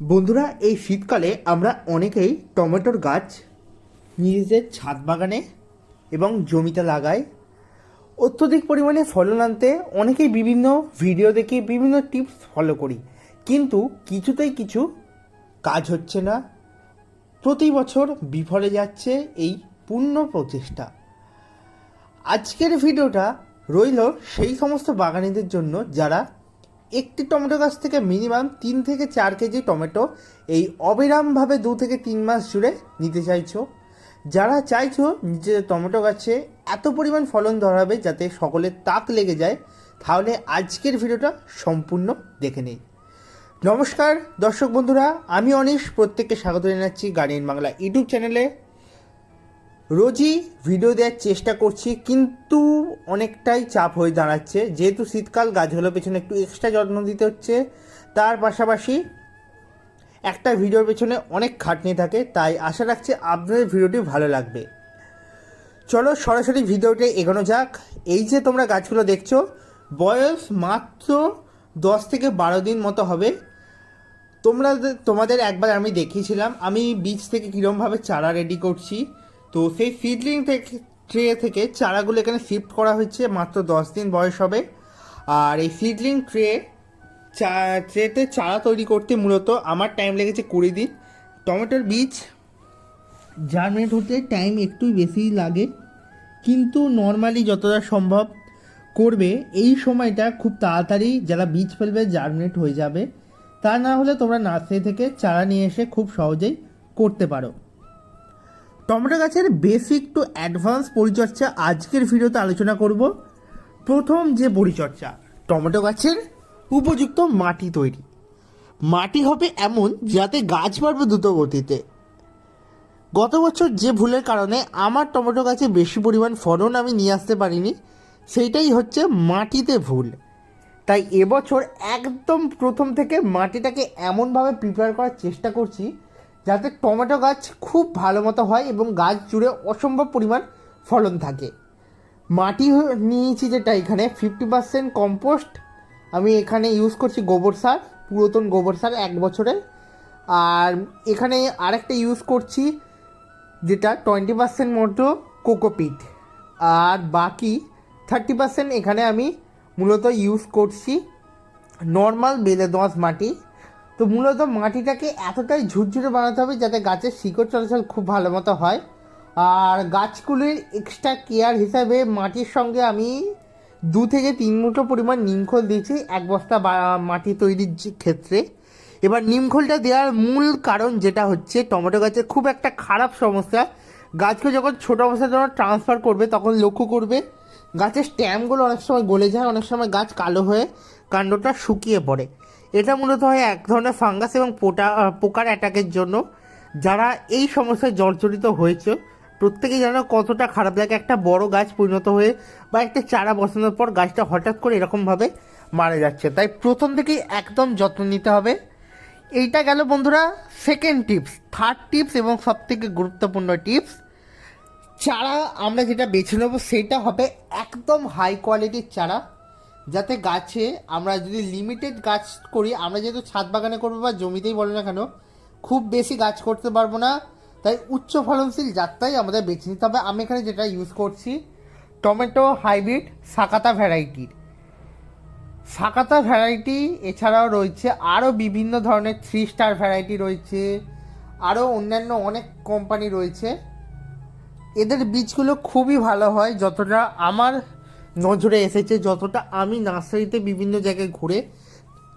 বন্ধুরা, এই শীতকালে আমরা অনেকেই টমেটোর গাছ নিজেদের ছাদ বাগানে এবং জমিতে লাগাই। অত্যধিক পরিমাণে ফলন আনতে অনেকেই বিভিন্ন ভিডিও দেখে বিভিন্ন টিপস ফলো করি। কিন্তু কিছুতেই কিছু কাজ হচ্ছে না। প্রতি বছর বিফলে যাচ্ছে এই পূর্ণ প্রচেষ্টা। আজকের ভিডিওটা রইল সেই সমস্ত বাগানিদের জন্য যারা একটি টমেটো গাছ থেকে মিনিমাম তিন থেকে চার কেজি টমেটো এই অবিরামভাবে দু থেকে তিন মাস জুড়ে নিতে চাইছো। যারা চাইছো নিজেদের টমেটো গাছে এত পরিমাণ ফলন ধরাবে যাতে সকলের তাক লেগে যায়, তাহলে আজকের ভিডিওটা সম্পূর্ণ দেখে নেই। নমস্কার, দর্শক বন্ধুরা, আমি অনিশ। প্রত্যেককে স্বাগত জানাচ্ছি গার্ডিয়ান বাংলা ইউটিউব চ্যানেলে। রোজই ভিডিও দেওয়ার চেষ্টা করছি, কিন্তু অনেকটাই চাপ হয়ে দাঁড়াচ্ছে। যেহেতু শীতকাল, গাছগুলোর পেছনে একটু এক্সট্রা যত্ন দিতে হচ্ছে। তার পাশাপাশি একটা ভিডিওর পেছনে অনেক খাটনি থাকে, তাই আশা রাখছি আপনাদের ভিডিওটি ভালো লাগবে। চলো সরাসরি ভিডিওতে এগোনো যাক। এই যে তোমরা গাছগুলো দেখছ, বয়স মাত্র দশ থেকে বারো দিন মতো হবে। তোমরা তোমাদের একবার আমি দেখিয়েছিলাম, আমি বীজ থেকে কীরমভাবে চারা রেডি করছি। তো সেই সিডলিং থেকে ট্রে থেকে চারাগুলো এখানে শিফট করা হয়েছে, মাত্র দশ দিন বয়স হবে। আর এই সিডলিং ট্রে চা ট্রেতে চারা তৈরি করতে মূলত আমার টাইম লেগেছে কুড়ি দিন। টমেটোর বীজ জার্মিনেট হতে টাইম একটু বেশি লাগে, কিন্তু নর্মালি যতটা সম্ভব করবে, এই সময়টা খুব তাড়াতাড়ি যারা বীজ ফেলবে জার্মিনেট হয়ে যাবে। তা না হলে তোমরা নার্সারি থেকে চারা নিয়ে এসে খুব সহজেই করতে পারো। টমেটো গাছের বেসিক টু অ্যাডভান্স পরিচর্যা আজকের ভিডিওতে আলোচনা করব। প্রথম যে পরিচর্যা, টমেটো গাছের উপযুক্ত মাটি তৈরি। মাটি হবে এমন যাতে গাছ বাড়বে দ্রুত গতিতে। গত বছর যে ভুলের কারণে আমার টমেটো গাছে বেশি পরিমাণ ফলন আমি নিয়ে আসতে পারিনি, সেইটাই হচ্ছে মাটিতে ভুল। তাই এবছর একদম প্রথম থেকে মাটিটাকে এমনভাবে প্রিপেয়ার করার চেষ্টা করছি যাতে টমেটো গাছ খুব ভালো মতো হয় এবং গাছ জুড়ে অসম্ভব পরিমাণ ফলন থাকে। মাটি নিয়েছি যেটা এখানে ফিফটি পার্সেন্ট কম্পোস্ট আমি এখানে ইউজ করছি গোবর সার, পুরাতন গোবর সার এক বছরের। আর এখানে আরেকটা ইউজ করছি যেটা টোয়েন্টি পার্সেন্ট মতো কোকোপিট আর বাকি থার্টি পার্সেন্ট এখানে আমি মূলত ইউজ করছি নর্মাল বেলে দোঁয়াশ মাটি। তো মূলত মাটিটাকে এতটাই ঝুরঝুরে বানাতে হবে যাতে গাছের শিকড় চলাচল খুব ভালো মতো হয়। আর গাছগুলির এক্সট্রা কেয়ার হিসাবে মাটির সঙ্গে আমি দু থেকে তিন মুঠো পরিমাণ নিমখোল দিয়েছি, এক বস্তা মাটি তৈরির ক্ষেত্রে। এবার নিমখোলটা দেওয়ার মূল কারণ যেটা হচ্ছে, টমেটো গাছের খুব একটা খারাপ সমস্যা। গাছকে যখন ছোটো অবস্থায় যখন ট্রান্সফার করবে, তখন লক্ষ্য করবে, গাছের স্ট্যাম্পগুলো অনেক সময় গলে যায়, অনেক সময় গাছ কালো হয়ে কাণ্ডটা শুকিয়ে পড়ে। এটা মূলত হয় এক ধরনের ফাঙ্গাস এবং পোটা পোকার অ্যাটাকের জন্য। যারা এই সমস্যায় জর্জরিত হয়েছে, প্রত্যেকে জানো কতটা খারাপ লাগে একটা বড় গাছ পরিণত হয়ে বা একটা চারা বসানোর পর গাছটা হঠাৎ করে এরকমভাবে মারা যাচ্ছে। তাই প্রথম থেকেই একদম যত্ন নিতে হবে। এইটা গেল বন্ধুরা সেকেন্ড টিপস থার্ড টিপস এবং সবথেকে গুরুত্বপূর্ণ টিপস চারা আমরা যেটা বেছে নেব, সেটা হবে একদম হাই কোয়ালিটির চারা। যাতে গাছে আমরা যদি লিমিটেড গাছ করি, আমরা যেহেতু ছাদ বাগানে করব বা জমিতেই বলো না কেন, খুব বেশি গাছ করতে পারব না। তাই উচ্চ ফলনশীল জাতটাই আমাদের বেছে নিতে হবে। আমি এখানে যেটা ইউজ করছি, টমেটো হাইব্রিড সাকাতা ভ্যারাইটির সাকাতা ভ্যারাইটি এছাড়াও রয়েছে আরও বিভিন্ন ধরনের থ্রি স্টার ভ্যারাইটি রয়েছে আরও অন্যান্য অনেক কোম্পানি রয়েছে। এদের বীজগুলো খুবই ভালো হয়, যতটা আমার নজরে এসেছে যতটা আমি নার্সারিতে বিভিন্ন জায়গায় ঘুরে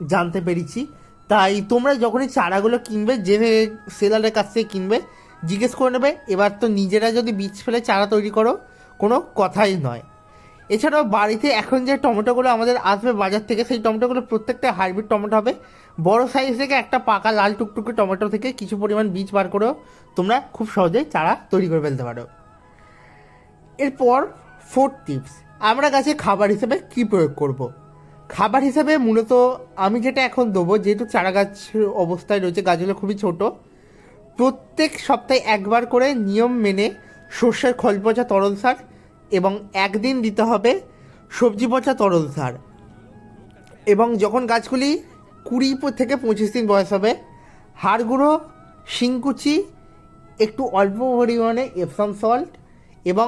জানতে পেরেছি। তাই তোমরা যখনই চারাগুলো কিনবে, যে সেলারের কাছ থেকে কিনবে, জিজ্ঞেস করে নেবে। এবার তো নিজেরা যদি বীজ ফেলে চারা তৈরি করো, কোনো কথাই নয়। এছাড়াও বাড়িতে এখন যে টমেটোগুলো আমাদের আসবে বাজার থেকে, সেই টমেটোগুলো প্রত্যেকটা হাইব্রিড টমেটো হবে। বড় সাইজ থেকে একটা পাকা লাল টুকটুকে টমেটো থেকে কিছু পরিমাণ বীজ বার করেও তোমরা খুব সহজেই চারা তৈরি করে ফেলতে পারো। এরপর ফোর্থ টিপস আমরা গাছে খাবার হিসেবে কি প্রয়োগ করব। খাবার হিসেবে মূলত আমি যেটা এখন দেবো, যেহেতু চারা গাছ অবস্থায় রয়েছে, গাছগুলো খুবই ছোট, প্রত্যেক সপ্তাহে একবার করে নিয়ম মেনে সর্ষের খল পচা তরল সার এবং একদিন দিতে হবে সবজি পচা তরল সার এবং যখন গাছগুলি কুড়ি থেকে পঁচিশ দিন বয়স হবে হাড় গুঁড়ো শিংকুচি, একটু অল্প পরিমাণে এপসাম সল্ট এবং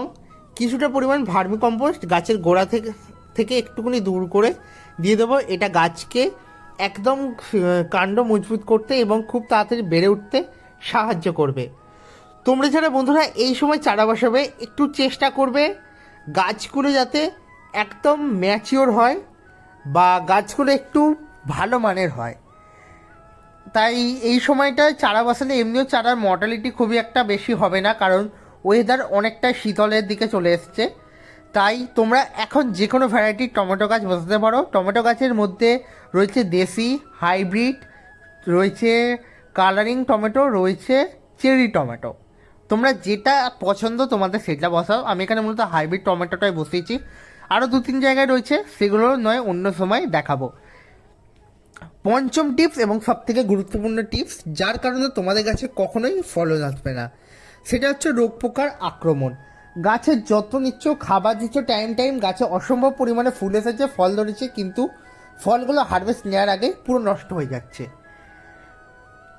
কিছুটা পরিমাণ ভার্মি কম্পোস্ট গাছের গোড়া থেকে থেকে একটুখানি দূর করে দিয়ে দেবো। এটা গাছকে একদম কাণ্ড মজবুত করতে এবং খুব তাড়াতাড়ি বেড়ে উঠতে সাহায্য করবে। তোমরা যারা বন্ধুরা এই সময় চারা বসাবে, একটু চেষ্টা করবে গাছগুলো যাতে একদম ম্যাচিওর হয় বা গাছগুলো একটু ভালো মানের হয়। তাই এই সময়টায় চারা বসালে এমনিও চারার মর্টালিটি খুবই একটা বেশি হবে না, কারণ ওয়েদার অনেকটা শীতলের দিকে চলে এসছে। তাই তোমরা এখন যে কোনো ভ্যারাইটির টমেটো গাছ বসাতে পারো। টমেটো গাছের মধ্যে রয়েছে দেশি হাইব্রিড রয়েছে কালারিং টমেটো, রয়েছে চেরি টমেটো। তোমরা যেটা পছন্দ তোমাদের সেটা বসাও। আমি এখানে মূলত হাইব্রিড টমেটোটাই বসিয়েছি। আরও দু তিন জায়গায় রয়েছে, সেগুলো নয়, অন্য সময় দেখাবো। পঞ্চম টিপস এবং সবথেকে গুরুত্বপূর্ণ টিপস যার কারণে তোমাদের গাছে কখনোই ফলন আসবে না। সেটা হচ্ছে রোগ পোকার আক্রমণ। গাছের যত্ন নিচ্ছ, খাবার দিচ্ছ টাইম টাইম গাছে অসম্ভব পরিমাণে ফুল এসেছে, ফল ধরেছে, কিন্তু ফলগুলো হারভেস্ট নেওয়ার আগে পুরো নষ্ট হয়ে যাচ্ছে।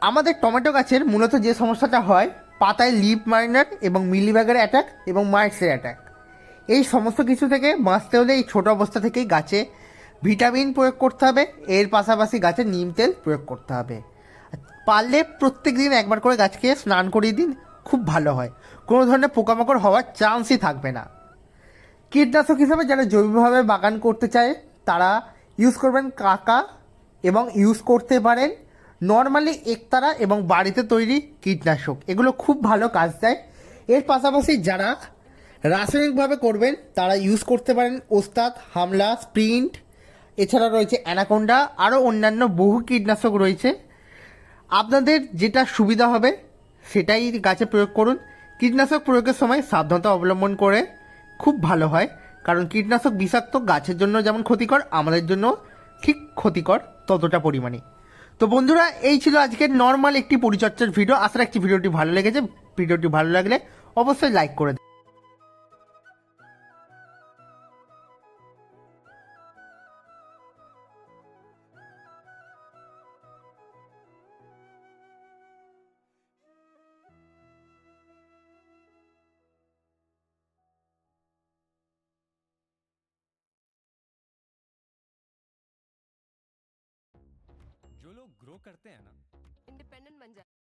আমাদের টমেটো গাছের মূলত যে সমস্যাটা হয়, পাতায় লিপ মাইনার এবং মিলিবাগের অ্যাটাক এবং মাইটসের অ্যাটাক এই সমস্ত কিছু থেকে বাঁচতে হলে এই ছোট অবস্থা থেকেই গাছে ভিটামিন প্রয়োগ করতে হবে, এর পাশাপাশি গাছে নিম তেল প্রয়োগ করতে হবে। পারলে প্রত্যেক দিন একবার করে গাছকে স্নান করিয়ে দিন খুব ভালো হয়। কোনো ধরনের পোকামাকড় হওয়ার চান্সই থাকবে না। কীটনাশক হিসাবে যারা জৈবভাবে বাগান করতে চায়, তারা ইউজ করবেন কাকা এবং ইউজ করতে পারেন নর্মালি একতারা এবং বাড়িতে তৈরি কীটনাশক। এগুলো খুব ভালো কাজ দেয়। এর পাশাপাশি যারা রাসায়নিকভাবে করবেন, তারা ইউজ করতে পারেন ওস্তাদ, হামলা, স্প্রিন্ট, এছাড়া রয়েছে অ্যানাকোন্ডা, আরও অন্যান্য বহু কীটনাশক রয়েছে। আপনাদের যেটা সুবিধা হবে সেটাই গাছে প্রয়োগ করুন। কীটনাশক প্রয়োগের সময় সাবধানতা অবলম্বন করে খুব ভালো হয়। কারণ কীটনাশক বিষাক্ত গাছের জন্য যেমন ক্ষতিকর, আমাদের জন্য ঠিক ক্ষতিকর ততটা পরিমাণে। তো বন্ধুরা, এই ছিল আজকের নর্মাল একটি পরিচর্যার ভিডিও আশা রাখছি ভিডিওটি ভালো লেগেছে। ভিডিওটি ভালো লাগলে অবশ্যই লাইক করে लोग ग्रो करते हैं ना। इंडिपेंडेंट बन जाए